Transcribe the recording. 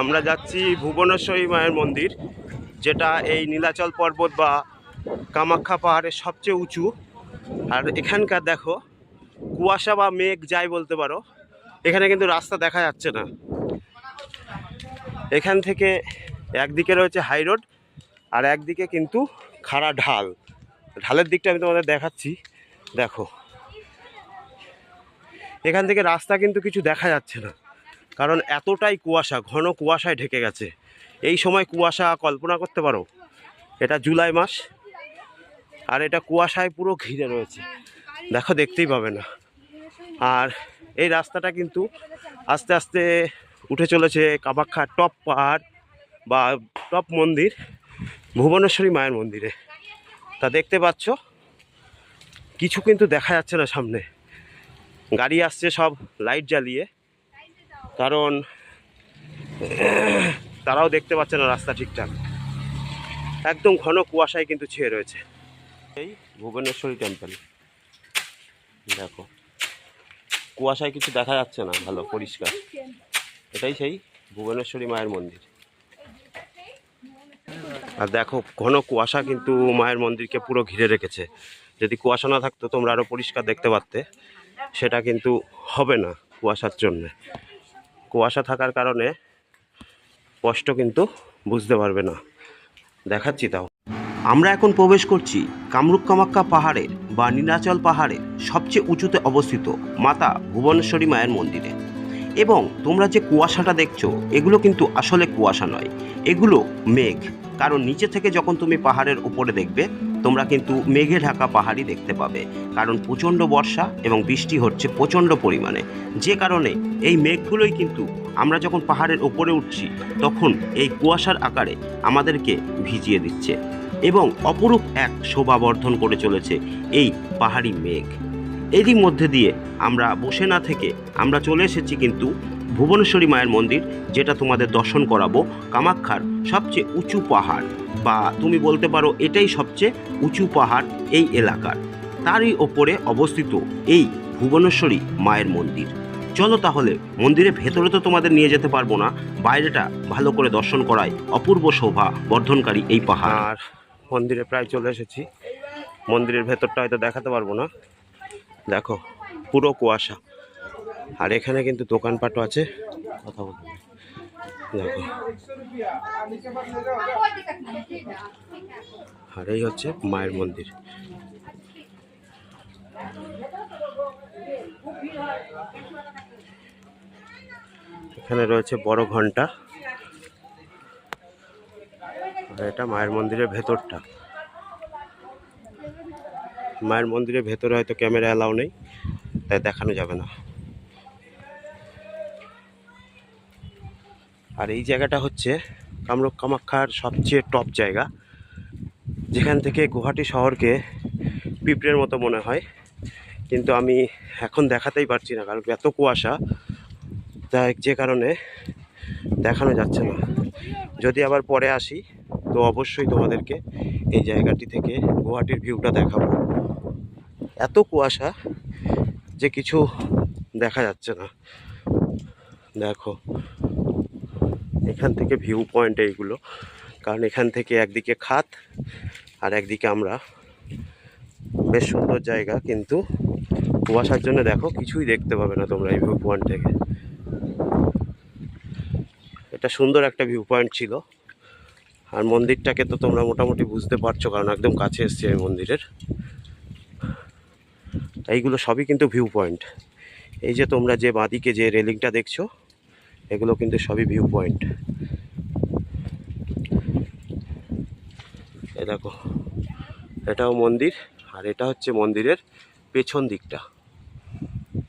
আমরা যাচ্ছি ভুবনেশ্বরী মায়ের মন্দির, যেটা এই নীলাচল পর্বত বা কামাখ্যা পাহাড়ের সবচেয়ে উঁচু। আর এখানকার দেখো, কুয়াশা বা মেঘ যাই বলতে পারো, এখানে কিন্তু রাস্তা দেখা যাচ্ছে না। এখান থেকে একদিকে রয়েছে হাই রোড, আর একদিকে কিন্তু খাড়া ঢাল। ঢালের দিকটা আমি তোমাদের দেখাচ্ছি, দেখো। এখান থেকে রাস্তা কিন্তু কিছু দেখা যাচ্ছে না। কারণ এতটাই কুয়াশা, ঘন কুয়াশায় ঢেকে গেছে। এই সময় কুয়াশা কল্পনা করতে পারো? এটা জুলাই মাস আর এটা কুয়াশায় পুরো ঘিরে রয়েছে। দেখো, দেখতেই পাবে না। আর এই রাস্তাটা কিন্তু আস্তে আস্তে উঠে চলেছে কামাখ্যা টপ পাহাড় বা টপ মন্দির, ভুবনেশ্বরী মায়ের মন্দিরে। তা দেখতে পাচ্ছ, কিছু কিন্তু দেখা যাচ্ছে না সামনে। গাড়ি আসছে সব, লাইট জ্বালিয়ে। কারণ তারাও দেখতে পাচ্ছে না রাস্তা ঠিকঠাক। একদম ঘন কুয়াশায় কিন্তু ছেয়ে রয়েছে। এই ভুবনেশ্বরী টেম্পল দেখো। কুয়াশায় কিছু দেখা যাচ্ছে না, ভালো, পরিষ্কার। এটাই সেই ভুবনেশ্বরী মায়ের মন্দির। আর দেখো, ঘন কুয়াশা কিন্তু মায়ের মন্দিরকে পুরো ঘিরে রেখেছে। যদি কুয়াশা না থাকতো তোমরা আরও পরিষ্কার দেখতে পারতে। সেটা কিন্তু হবে না কুয়াশার জন্যে। কুয়াশা থাকার কারণে স্পষ্ট কিন্তু বুঝতে পারবে না। দেখাচ্ছি তাও। আমরা এখন প্রবেশ করছি কামরূপ কামাক্কা পাহাড়ের বা নীলাচল পাহাড়ের সবচেয়ে উঁচুতে অবস্থিত মাতা ভুবনেশ্বরী মায়ের মন্দিরে। এবং তোমরা যে কুয়াশাটা দেখছ, এগুলো কিন্তু আসলে কুয়াশা নয়। এগুলো মেঘ। কারণ নিচে থেকে যখন তুমি পাহাড়ের উপরে দেখবে তোমরা কিন্তু মেঘে ঢাকা পাহাড়ি দেখতে পাবে। কারণ প্রচণ্ড বর্ষা এবং বৃষ্টি হচ্ছে প্রচণ্ড পরিমাণে। যে কারণে এই মেঘগুলোই কিন্তু আমরা যখন পাহাড়ের ওপরে উঠছি, তখন এই কুয়াশার আকারে আমাদেরকে ভিজিয়ে দিচ্ছে এবং অপরূপ এক শোভা বর্ধন করে চলেছে এই পাহাড়ি মেঘ। এরই মধ্যে দিয়ে আমরা বসে না থেকে আমরা চলে এসেছি কিন্তু ভুবনেশ্বরী মায়ের মন্দির, যেটা তোমাদের দর্শন করাবো কামাখ্যার সবচেয়ে উঁচু পাহাড়। বা তুমি বলতে পারো এটাই সবচেয়ে উঁচু পাহাড় এই এলাকার। তারই ওপরে অবস্থিত এই ভুবনেশ্বরী মায়ের মন্দির। চলো তাহলে, মন্দিরের ভেতরে তো তোমাদের নিয়ে যেতে পারব না। বাইরেটা ভালো করে দর্শন করায় অপূর্ব শোভা বর্ধনকারী এই পাহাড়। আর মন্দিরে প্রায় চলে এসেছি। মন্দিরের ভেতরটা হয়তো দেখাতে পারব না। দেখো, পুরো কুয়াশা। আর এখানে কিন্তু দোকানপাটও আছে। কথা দেখো আর এই হচ্ছে মায়ের মন্দির। এখানে রয়েছে বড় ঘণ্টা। আর এটা মায়ের মন্দিরের ভেতরটা। মায়ের মন্দিরের ভেতরে হয়তো ক্যামেরা অ্যালাউ নেই, তাই দেখানো যাবে না। আর এই জায়গাটা হচ্ছে কামরূপ কামাখ্যার সবচেয়ে টপ জায়গা, যেখান থেকে গুয়াহাটি শহরকে পিঁপড়ের মতো মনে হয়। কিন্তু আমি এখন দেখাতেই পারছি না, কারণ এত কুয়াশা তাই যে কারণে দেখানো যাচ্ছে না। যদি আবার পরে আসি, তো অবশ্যই তোমাদেরকে এই জায়গাটি থেকে গুয়াহাটির ভিউটা দেখাবো। এত কুয়াশা যে কিছু দেখা যাচ্ছে না। দেখো। এখান থেকে ভিউ পয়েন্ট এইগুলো। কারণ এখান থেকে একদিকে খাত আর একদিকে আমরা। বেশ সুন্দর জায়গা কিন্তু কুয়াশার জন্য দেখো কিছুই দেখতে পাবে না তোমরা এই ভিউ পয়েন্ট থেকে। এটা সুন্দর একটা ভিউ পয়েন্ট ছিল। আর মন্দিরটাকে তো তোমরা মোটামুটি বুঝতে পারছ কারণ একদম কাছে এসছে এই মন্দিরের। এইগুলো সবই কিন্তু ভিউ পয়েন্ট এই যে তোমরা যে বাঁদিকে যে রেলিংটা দেখছ এগুলো কিন্তু সবই ভিউ পয়েন্ট দেখো এটাও মন্দির আর এটা হচ্ছে মন্দিরের পেছন দিকটা।